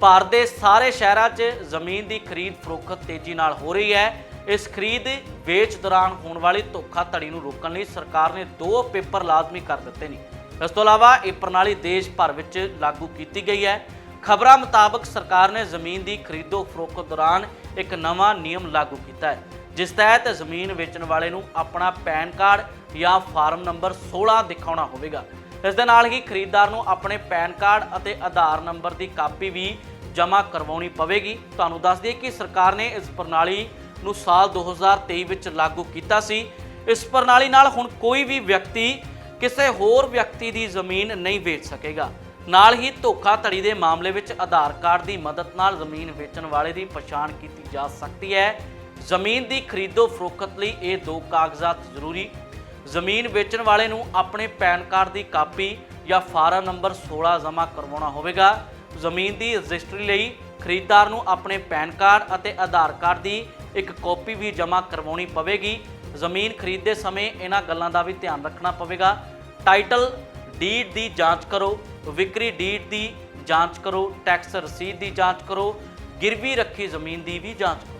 ਭਾਰਤ ਦੇ ਸਾਰੇ ਸ਼ਹਿਰਾਂ 'ਚ ਜ਼ਮੀਨ ਦੀ ਖਰੀਦ ਫਰੋਖਤ ਤੇਜ਼ੀ ਨਾਲ ਹੋ ਰਹੀ ਹੈ। ਇਸ ਖਰੀਦ ਵੇਚ ਦੌਰਾਨ ਹੋਣ ਵਾਲੀ ਧੋਖਾਧੜੀ ਨੂੰ ਰੋਕਣ ਲਈ ਸਰਕਾਰ ਨੇ ਦੋ ਪੇਪਰ ਲਾਜ਼ਮੀ ਕਰ ਦਿੱਤੇ ਨੇ। ਇਸ ਤੋਂ ਇਲਾਵਾ ਇਹ ਪ੍ਰਣਾਲੀ ਦੇਸ਼ ਭਰ ਵਿੱਚ ਲਾਗੂ ਕੀਤੀ ਗਈ ਹੈ। ਖਬਰਾਂ ਮੁਤਾਬਕ ਸਰਕਾਰ ਨੇ ਜ਼ਮੀਨ ਦੀ ਖਰੀਦੋ ਫਰੋਖਤ ਦੌਰਾਨ ਇੱਕ ਨਵਾਂ ਨਿਯਮ ਲਾਗੂ ਕੀਤਾ ਹੈ, ਜਿਸ ਤਹਿਤ ਜ਼ਮੀਨ ਵੇਚਣ ਵਾਲੇ ਨੂੰ ਆਪਣਾ ਪੈਨ ਕਾਰਡ ਜਾਂ ਫਾਰਮ ਨੰਬਰ 16 ਦਿਖਾਉਣਾ ਹੋਵੇਗਾ। ਇਸ ਦੇ ਨਾਲ ਹੀ ਖਰੀਦਦਾਰ ਨੂੰ ਆਪਣੇ ਪੈਨ ਕਾਰਡ ਅਤੇ ਆਧਾਰ ਨੰਬਰ ਦੀ ਕਾਪੀ ਵੀ ਜਮ੍ਹਾਂ ਕਰਵਾਉਣੀ ਪਵੇਗੀ। ਤੁਹਾਨੂੰ ਦੱਸ ਦਈਏ ਕਿ ਸਰਕਾਰ ਨੇ ਇਸ ਪ੍ਰਣਾਲੀ ਨੂੰ ਸਾਲ 2023 ਵਿੱਚ ਲਾਗੂ ਕੀਤਾ ਸੀ। ਇਸ ਪ੍ਰਣਾਲੀ ਨਾਲ ਹੁਣ ਕੋਈ ਵੀ ਵਿਅਕਤੀ ਕਿਸੇ ਹੋਰ ਵਿਅਕਤੀ ਦੀ ਜ਼ਮੀਨ ਨਹੀਂ ਵੇਚ ਸਕੇਗਾ। ਨਾਲ ਹੀ ਧੋਖਾਧੜੀ ਦੇ ਮਾਮਲੇ ਵਿੱਚ ਆਧਾਰ ਕਾਰਡ ਦੀ ਮਦਦ ਨਾਲ ਜ਼ਮੀਨ ਵੇਚਣ ਵਾਲੇ ਦੀ ਪਛਾਣ ਕੀਤੀ ਜਾ ਸਕਦੀ ਹੈ। ਜ਼ਮੀਨ ਦੀ ਖਰੀਦੋ ਫਰੋਖਤ ਲਈ ਇਹ ਦੋ ਕਾਗਜ਼ਾਤ ਜ਼ਰੂਰੀ ਜ਼ਮੀਨ ਵੇਚਣ ਵਾਲੇ ਨੂੰ ਆਪਣੇ ਪੈਨ ਕਾਰਡ ਦੀ ਕਾਪੀ ਜਾਂ ਫਾਰਮ ਨੰਬਰ 16 ਜਮ੍ਹਾਂ ਕਰਵਾਉਣਾ ਹੋਵੇਗਾ। ਜ਼ਮੀਨ ਦੀ ਰਜਿਸਟਰੀ ਲਈ ਖਰੀਦਦਾਰ ਨੂੰ ਆਪਣੇ ਪੈਨ ਕਾਰਡ ਅਤੇ ਆਧਾਰ ਕਾਰਡ ਦੀ ਇੱਕ ਕਾਪੀ ਵੀ ਜਮ੍ਹਾਂ ਕਰਵਾਉਣੀ ਪਵੇਗੀ। ਜ਼ਮੀਨ ਖਰੀਦਦੇ ਸਮੇਂ ਇਹਨਾਂ ਗੱਲਾਂ ਦਾ ਵੀ ਧਿਆਨ ਰੱਖਣਾ ਪਵੇਗਾ। ਟਾਈਟਲ ਡੀਡ ਦੀ ਜਾਂਚ ਕਰੋ, ਵਿਕਰੀ ਡੀਡ ਦੀ ਜਾਂਚ ਕਰੋ, ਟੈਕਸ ਰਸੀਦ ਦੀ ਜਾਂਚ ਕਰੋ, ਗਿਰਵੀ ਰੱਖੀ ਜ਼ਮੀਨ ਦੀ ਵੀ ਜਾਂਚ ਕਰੋ।